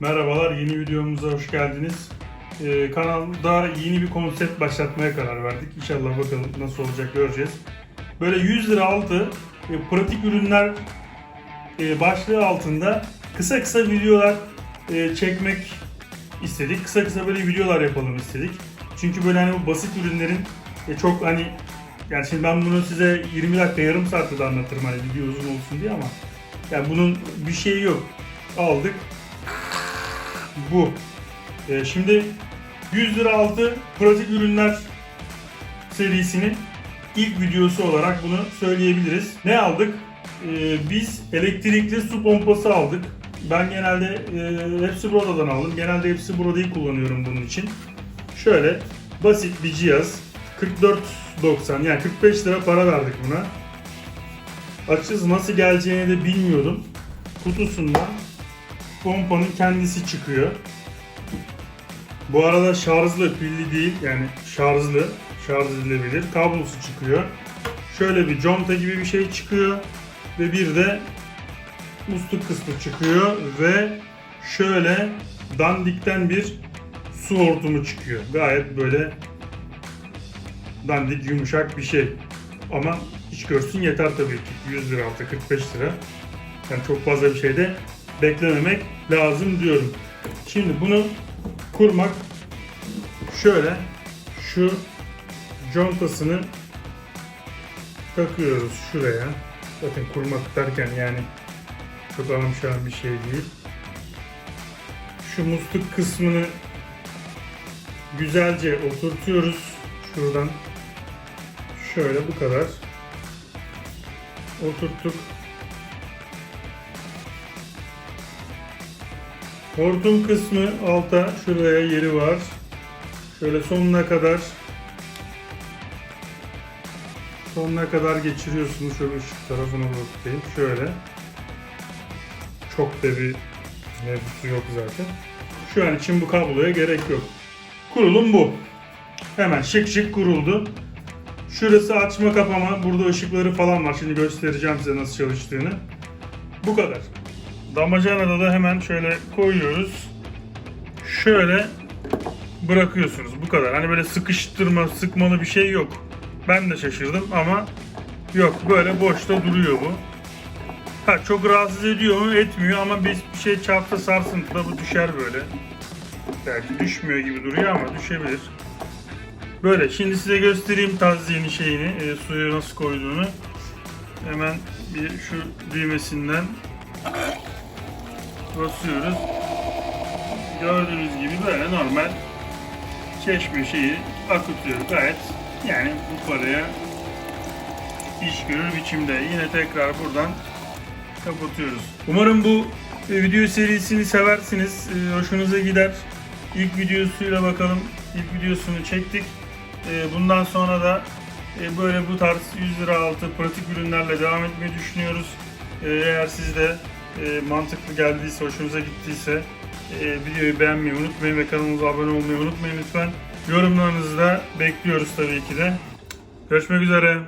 Merhabalar, yeni videomuza hoş geldiniz. Ee, kanalda yeni bir konsept başlatmaya karar verdik. İnşallah bakalım nasıl olacak göreceğiz. Böyle 100 lira altı e, pratik ürünler e, başlığı altında kısa kısa videolar e, çekmek istedik. Kısa kısa böyle videolar yapalım istedik. Çünkü böyle hani bu basit ürünlerin e, çok hani yani şimdi ben bunu size 20 dakika yarım saatte de anlatırım hani video uzun olsun diye ama yani bunun bir şeyi yok. Aldık. Bu. E, şimdi 100 lira altı pratik ürünler serisinin ilk videosu olarak bunu söyleyebiliriz. Ne aldık? E, biz elektrikli su pompası aldık. Ben genelde e, hepsi buradan aldım. Genelde hepsi buradayı kullanıyorum bunun için. Şöyle basit bir cihaz. 44.90 yani 45 lira para verdik buna. Açıkçası nasıl geleceğini de bilmiyordum. Kutusundan pompanın kendisi çıkıyor. Bu arada şarjlı, pilli değil yani şarjlı, şarj edilebilir. Kablosu çıkıyor. Şöyle bir conta gibi bir şey çıkıyor ve bir de musluk kısmı çıkıyor ve şöyle dandikten bir su hortumu çıkıyor. Gayet böyle dandik yumuşak bir şey. Ama iç görsün yeter tabii ki. 100 lira altı 45 lira. Yani çok fazla bir şey de beklememek lazım diyorum. Şimdi bunu kurmak şöyle şu contasını takıyoruz şuraya. Zaten kurmak derken yani çok anlamşan bir şey değil. Şu musluk kısmını güzelce oturtuyoruz. Şuradan şöyle bu kadar oturttuk. Hortum kısmı alta şuraya yeri var. Şöyle sonuna kadar sonuna kadar geçiriyorsunuz. Şöyle ışık tarafına bakayım. Şöyle. Çok da bir mevzusu yok zaten. Şu an için bu kabloya gerek yok. Kurulum bu. Hemen şık şık kuruldu. Şurası açma kapama. Burada ışıkları falan var. Şimdi göstereceğim size nasıl çalıştığını. Bu kadar. Damacanada da hemen şöyle koyuyoruz. Şöyle bırakıyorsunuz. Bu kadar. Hani böyle sıkıştırma, sıkmalı bir şey yok. Ben de şaşırdım ama yok. Böyle boşta duruyor bu. Ha çok rahatsız ediyor mu? Etmiyor ama bir bir şey çarpsa sarsıntıda bu düşer böyle. Belki düşmüyor gibi duruyor ama düşebilir. Böyle. Şimdi size göstereyim taziyeni şeyini, e, suyu nasıl koyduğunu. Hemen bir şu düğmesinden basıyoruz. Gördüğünüz gibi böyle normal çeşme şeyi akıtıyor gayet. Yani bu paraya iş görür biçimde. Yine tekrar buradan kapatıyoruz. Umarım bu video serisini seversiniz. E, Hoşunuza gider. İlk videosuyla bakalım. İlk videosunu çektik. E, Bundan sonra da e, böyle bu tarz 100 lira altı pratik ürünlerle devam etmeyi düşünüyoruz. E, Eğer siz de e, mantıklı geldiyse, hoşunuza gittiyse e, videoyu beğenmeyi unutmayın ve kanalımıza abone olmayı unutmayın lütfen. Yorumlarınızı da bekliyoruz tabii ki de. Görüşmek üzere.